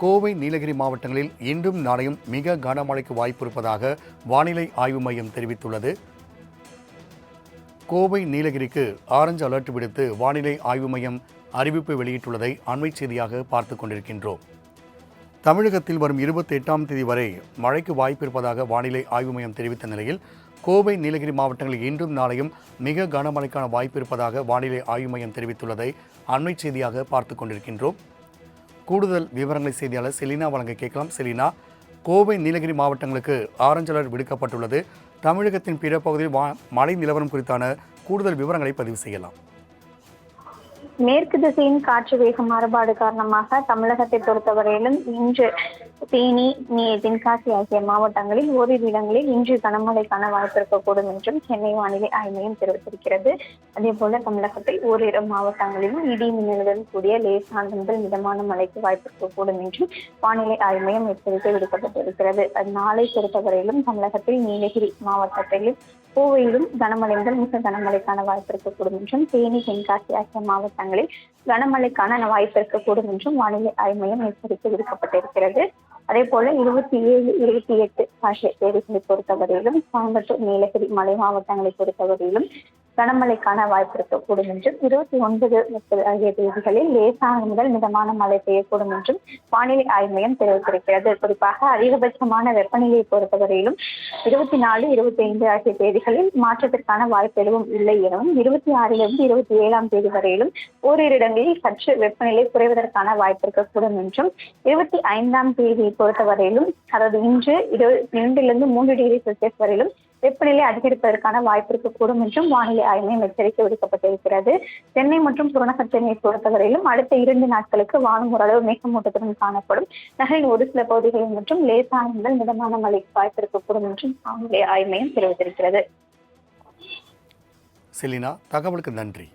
கோவை நீலகிரி மாவட்டங்களில் இன்றும் நாளையும் மிக கனமழைக்கு வாய்ப்பு இருப்பதாக வானிலை ஆய்வு மையம் தெரிவித்துள்ளது. கோவை நீலகிரிக்கு ஆரஞ்சு அலர்ட் விடுத்து வானிலை ஆய்வு மையம் அறிவிப்பு வெளியிட்டுள்ளதை அண்மை செய்தியாக பார்த்து கொண்டிருக்கின்றோம். தமிழகத்தில் வரும் இருபத்தி எட்டாம் தேதி வரை மழைக்கு வாய்ப்பு இருப்பதாக வானிலை ஆய்வு மையம் தெரிவித்த நிலையில் கோவை நீலகிரி மாவட்டங்களில் இன்றும் நாளையும் மிக கனமழைக்கான வாய்ப்பு இருப்பதாக வானிலை ஆய்வு மையம் தெரிவித்துள்ளதை அண்மை செய்தியாக பார்த்து கொண்டிருக்கின்றோம். கூடுதல் விவரங்களை செய்தியாளர் செலினா வழங்க கேட்கலாம். செலினா கோவை நீலகிரி மாவட்டங்களுக்கு ஆரஞ்சு அலர்ட் விடுக்கப்பட்டுள்ளது. தமிழகத்தின் பிற பகுதியில் மழை நிலவரம் குறித்தான கூடுதல் விவரங்களை பதிவு செய்யலாம். மேற்கு திசையின் காற்று வேக மாறுபாடு காரணமாக தமிழகத்தை பொறுத்தவரையிலும் இன்று தேனி நீ- தென்காசி ஆகிய மாவட்டங்களில் ஓரிரு இடங்களில் இன்று கனமழைக்கான வாய்ப்பு இருக்கக்கூடும் என்றும் சென்னை வானிலை ஆய்வு மையம் தெரிவித்திருக்கிறது. அதே போல தமிழகத்தில் ஓரிரு மாவட்டங்களிலும் இடி மின்னலுடன் கூடிய லேசான முதல் மிதமான மழைக்கு வாய்ப்பு இருக்கக்கூடும் என்றும் வானிலை ஆய்வு மையம் எச்சரிக்கை விடுக்கப்பட்டிருக்கிறது. அது நாளை பொறுத்தவரையிலும் தமிழகத்தில் நீலகிரி மாவட்டத்திலும் கோவையிலும் கனமழை முதல் மிக கனமழைக்கான வாய்ப்பு இருக்கக்கூடும் என்றும் தேனி தென்காசி ஆகிய மாவட்டங்களில் கனமழைக்கான வாய்ப்பு இருக்கக்கூடும் என்றும் வானிலை ஆய்வு மையம் எச்சரிக்கை விடுக்கப்பட்டிருக்கிறது. அதே போல இருபத்தி ஏழு இருபத்தி எட்டு ஆகிய தேதிகளை பொறுத்தவரையிலும் கோயம்புத்தூர் நீலகிரி மலை மாவட்டங்களை பொறுத்தவரையிலும் கனமழைக்கான வாய்ப்பு இருக்கக்கூடும் என்றும் இருபத்தி ஒன்பது முப்பது ஆகிய தேதிகளில் லேசான முதல் மிதமான மழை பெய்யக்கூடும் என்றும் வானிலை ஆய்வு மையம் தெரிவித்திருக்கிறது. குறிப்பாக அதிகபட்சமான வெப்பநிலையை பொறுத்தவரையிலும் இருபத்தி நாலு இருபத்தி ஐந்து ஆகிய தேதிகளில் மாற்றத்திற்கான வாய்ப்பு எதுவும் இல்லை எனவும் இருபத்தி ஆறிலிருந்து இருபத்தி ஏழாம் தேதி வரையிலும் ஓரிரு இடங்களில் சற்று வெப்பநிலை குறைவதற்கான வாய்ப்பு இருக்கக்கூடும் என்றும் இருபத்தி ஐந்தாம் தேதியை பொறுத்தவரையிலும் அதாவது இன்று இருபத்தி இரண்டிலிருந்து மூன்று டிகிரி செல்சியஸ் வரையிலும் வெப்பநிலை அதிகரிப்பதற்கான வாய்ப்பு இருக்கக்கூடும் என்றும் வானிலை ஆய்வு மையம் எச்சரிக்கை விடுக்கப்பட்டிருக்கிறது. சென்னை மற்றும் புறநகர் சென்னையை பொறுத்தவரையிலும் அடுத்த இரண்டு நாட்களுக்கு வானம் ஓரளவு மேகமூட்டத்துடன் காணப்படும். நகரின் ஒரு சில பகுதிகளில் மற்றும் லேசான முதல் மிதமான மழைக்கு வாய்ப்பு இருக்கக்கூடும் என்றும் வானிலை ஆய்வு மையம் தெரிவித்திருக்கிறது. செலினா தகவலுக்கு நன்றி.